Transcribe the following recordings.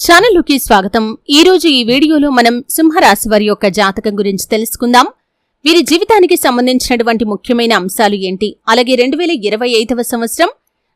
ఛానల్లోకి స్వాగతం. ఈ రోజు ఈ వీడియోలో మనం సింహరాశి వారి యొక్క జాతకం గురించి తెలుసుకుందాం. వీరి జీవితానికి సంబంధించినటువంటి ముఖ్యమైన అంశాలు ఏంటి? అలాగే రెండు వేల ఇరవై ఐదవ సంవత్సరం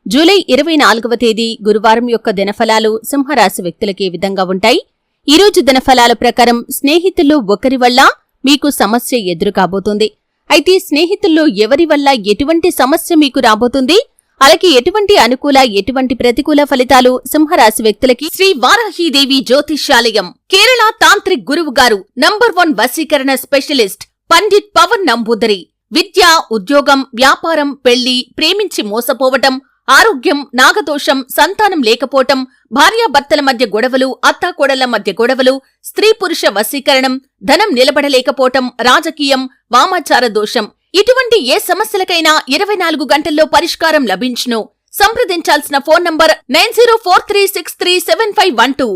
జూలై ఇరవై నాలుగవ తేదీ గురువారం యొక్క దినఫలాలు సింహరాశి వ్యక్తులకి ఏ విధంగా ఉంటాయి? ఈ రోజు దినఫలాల ప్రకారం స్నేహితుల్లో ఒకరి వల్ల మీకు సమస్య ఎదురు కాబోతుంది అయితే స్నేహితుల్లో ఎవరి వల్ల ఎటువంటి సమస్య మీకు రాబోతుంది? అలాగే ఎటువంటి అనుకూల ఎటువంటి ప్రతికూల ఫలితాలు సింహరాశి వ్యక్తులకి? శ్రీ వారాహీదేవి జ్యోతిష్యాలయం కేరళ తాంత్రిక్ గురువు గారు నంబర్ వన్ వశీకరణ స్పెషలిస్ట్ పండిట్ పవన్ నంబూదరి. విద్య ఉద్యోగం వ్యాపారం పెళ్ళి ప్రేమించి మోసపోవటం ఆరోగ్యం నాగదోషం సంతానం లేకపోవటం భార్యాభర్తల మధ్య గొడవలు అత్తాకోడళ్ళ మధ్య గొడవలు స్త్రీ పురుష వశీకరణం ధనం నిలబడలేకపోవటం రాజకీయం వామాచార దోషం ఇటువంటి ఏ సమస్యలకైనా ఇరవై నాలుగు గంటల్లో పరిష్కారం లభించును. సంప్రదించాల్సిన phone number nine zero four three six three seven five one two.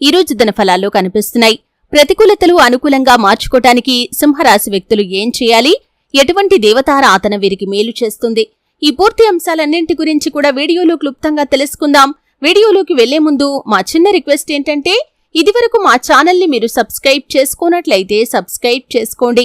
ఈ రోజు దిన ఫలాల్లో కనిపిస్తున్నాయి. ప్రతికూలతలు అనుకూలంగా మార్చుకోటానికి సింహరాశి వ్యక్తులు ఏం చేయాలి? ఎటువంటి దేవతారాధన వీరికి మేలు చేస్తుంది? ఈ పూర్తి అంశాలన్నింటి గురించి కూడా వీడియోలో క్లుప్తంగా తెలుసుకుందాం. వీడియోలోకి వెళ్ళే ముందు మా చిన్న రిక్వెస్ట్ ఏంటంటే ఇదివరకు మా ఛానల్ని మీరు సబ్స్క్రైబ్ చేసుకోనట్లయితే సబ్స్క్రైబ్ చేసుకోండి.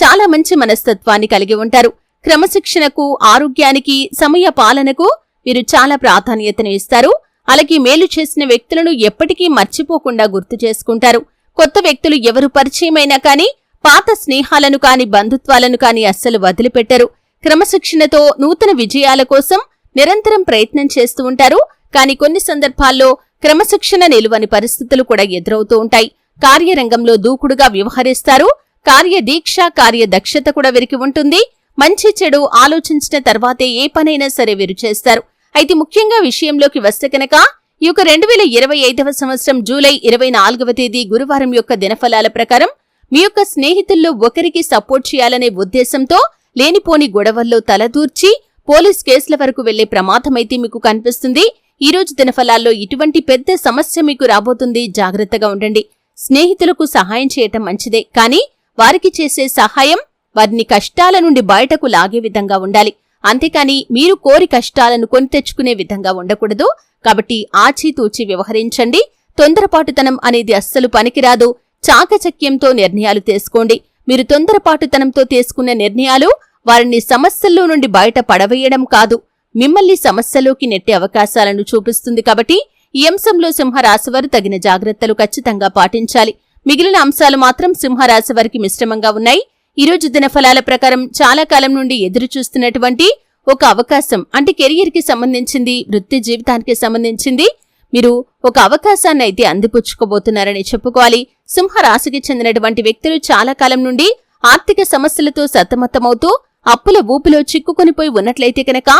చాలా మంచి మనస్తత్వాన్ని కలిగి ఉంటారు. క్రమశిక్షణకు ఆరోగ్యానికి సమయ పాలనకు వీరు చాలా ప్రాధాన్యతను ఇస్తారు. అలాగే మేలు చేసిన వ్యక్తులను ఎప్పటికీ మర్చిపోకుండా గుర్తు చేసుకుంటారు. కొత్త వ్యక్తులు ఎవరు పరిచయమైనా కాని పాత స్నేహాలను కాని బంధుత్వాలను కాని అస్సలు వదిలిపెట్టరు. క్రమశిక్షణతో నూతన విజయాల కోసం నిరంతరం ప్రయత్నం చేస్తూ ఉంటారు. కాని కొన్ని సందర్భాల్లో క్రమశిక్షణ నిలువని పరిస్థితులు కూడా ఎదురవుతూ ఉంటాయి. కార్యరంగంలో దూకుడుగా వ్యవహరిస్తారు. కార్యదీక్ష కార్యదక్షత కూడా వీరికి ఉంటుంది. మంచి చెడు ఆలోచించిన తర్వాతే ఏ పనైనా సరే వీరు చేస్తారు. అయితే ముఖ్యంగా విషయంలోకి వస్తే కనుక ఈ యొక్క రెండు వేల ఇరవై ఐదవ సంవత్సరం జూలై ఇరవై నాలుగవ తేదీ గురువారం యొక్క దినఫలాల ప్రకారం మీ యొక్క స్నేహితుల్లో ఒకరికి సపోర్ట్ చేయాలనే ఉద్దేశంతో లేనిపోని గొడవల్లో తలదూర్చి పోలీస్ కేసుల వరకు వెళ్ళే ప్రమాదమైతే మీకు కనిపిస్తుంది. ఈ రోజు దినఫలాల్లో ఇటువంటి పెద్ద సమస్య మీకు రాబోతుంది. జాగ్రత్తగా ఉండండి. స్నేహితులకు సహాయం చేయటం మంచిదే. కానీ వారికి చేసే సహాయం వారిని కష్టాల నుండి బయటకు లాగే విధంగా ఉండాలి. అంతేకాని మీరు కోరి కష్టాలను కొని తెచ్చుకునే విధంగా ఉండకూడదు. కాబట్టి ఆచితూచి వ్యవహరించండి. తొందరపాటుతనం అనేది అస్సలు పనికిరాదు. చాకచక్యంతో నిర్ణయాలు తీసుకోండి. మీరు తొందరపాటుతనంతో తీసుకున్న నిర్ణయాలు వారిని సమస్యల్లో నుండి బయట పడవేయడం కాదు. మిమ్మల్ని సమస్యలోకి నెట్టే అవకాశాలను చూపిస్తుంది కాబట్టి ఈ అంశంలో సింహరాశివారు తగిన జాగ్రత్తలు ఖచ్చితంగా పాటించాలి. మిగిలిన అంశాలు మాత్రం సింహరాశి వారికి మిశ్రమంగా ఉన్నాయి. ఈ రోజు దినఫలాల ప్రకారం చాలా కాలం నుండి ఎదురు చూస్తున్నటువంటి ఒక అవకాశం అంటే కెరియర్కి సంబంధించింది వృత్తి జీవితానికి సంబంధించింది. మీరు ఒక అవకాశాన్ని అయితే అందిపుచ్చుకోబోతున్నారని చెప్పుకోవాలి. సింహరాశికి చెందినటువంటి వ్యక్తులు చాలా కాలం నుండి ఆర్థిక సమస్యలతో సతమతమవుతూ అప్పుల ఊపిలో చిక్కుకొనిపోయి ఉన్నట్లయితే కనుక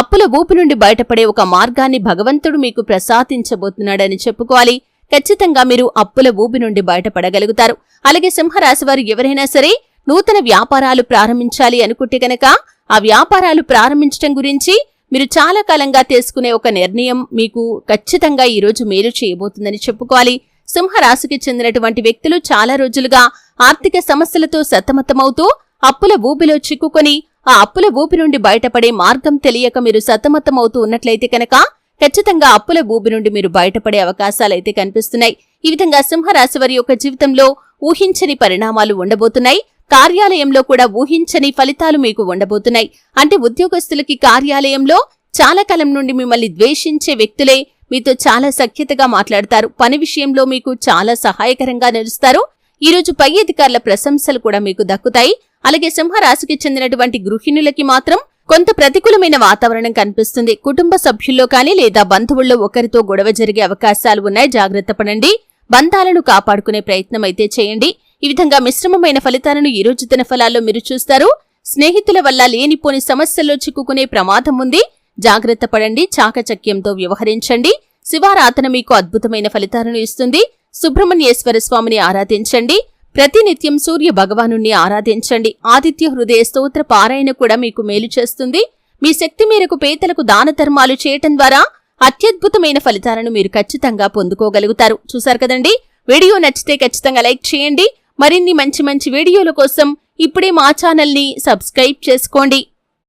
అప్పుల ఊపు నుండి బయటపడే ఒక మార్గాన్ని భగవంతుడు మీకు ప్రసాదించబోతున్నాడని చెప్పుకోవాలి. ఖచ్చితంగా మీరు అప్పుల ఊబి నుండి బయటపడగలుగుతారు. అలాగే సింహరాశి వారు ఎవరైనా సరే నూతన వ్యాపారాలు ప్రారంభించాలి అనుకుంటే గనక ఆ వ్యాపారాలు ప్రారంభించడం గురించి మీరు చాలా కాలంగా తీసుకునే ఒక నిర్ణయం మీకు ఖచ్చితంగా ఈ రోజు మేలు చేయబోతుందని చెప్పుకోవాలి. సింహరాశికి చెందినటువంటి వ్యక్తులు చాలా రోజులుగా ఆర్థిక సమస్యలతో సతమతమవుతూ అప్పుల ఊబిలో చిక్కుకొని ఆ అప్పుల ఊపి నుండి బయటపడే మార్గం తెలియక మీరు సతమతమవుతూ ఉన్నట్లయితే కనుక ఖచ్చితంగా అప్పుల ఊబి నుండి మీరు బయటపడే అవకాశాలైతే కనిపిస్తున్నాయి. ఈ విధంగా సింహరాశి వారి యొక్క జీవితంలో ఊహించని పరిణామాలు ఉండబోతున్నాయి. కార్యాలయంలో కూడా ఊహించని ఫలితాలు మీకు ఉండబోతున్నాయి. అంటే ఉద్యోగస్తులకి కార్యాలయంలో చాలా కాలం నుండి మిమ్మల్ని ద్వేషించే వ్యక్తులే మీతో చాలా సఖ్యతగా మాట్లాడతారు. పని విషయంలో మీకు చాలా సహాయకరంగా నిలుస్తారు. ఈరోజు పై అధికారుల ప్రశంసలు కూడా మీకు దక్కుతాయి. అలాగే సింహరాశికి చెందినటువంటి గృహిణులకి మాత్రం కొంత ప్రతికూలమైన వాతావరణం కనిపిస్తుంది. కుటుంబ సభ్యుల్లో కానీ లేదా బంధువుల్లో ఒకరితో గొడవ జరిగే అవకాశాలు ఉన్నాయి. జాగ్రత్త పడండి. బంధాలను కాపాడుకునే ప్రయత్నం అయితే చేయండి. ఈ విధంగా మిశ్రమమైన ఫలితాలను ఈ రోజు దిన ఫలాల్లో మీరు చూస్తారు. స్నేహితుల వల్ల లేనిపోని సమస్యల్లో చిక్కుకునే ప్రమాదం ఉంది. జాగ్రత్త పడండి. చాకచక్యంతో వ్యవహరించండి. శివారాధన మీకు అద్భుతమైన ఫలితాలను ఇస్తుంది. సుబ్రహ్మణ్యేశ్వర స్వామిని ఆరాధించండి. ప్రతినిత్యం సూర్య భగవానుణ్ణి ఆరాధించండి. ఆదిత్య హృదయ స్తోత్ర పారాయణ కూడా మీకు మేలు చేస్తుంది. మీ శక్తి మేరకు పేదలకు దాన ధర్మాలు చేయటం ద్వారా అత్యద్భుతమైన ఫలితాలను మీరు ఖచ్చితంగా పొందుకోగలుగుతారు. చూసారు కదండి? వీడియో నచ్చితే ఖచ్చితంగా లైక్ చేయండి. మరిన్ని మంచి మంచి వీడియోల కోసం ఇప్పుడే మా ఛానల్ని సబ్స్క్రైబ్ చేసుకోండి.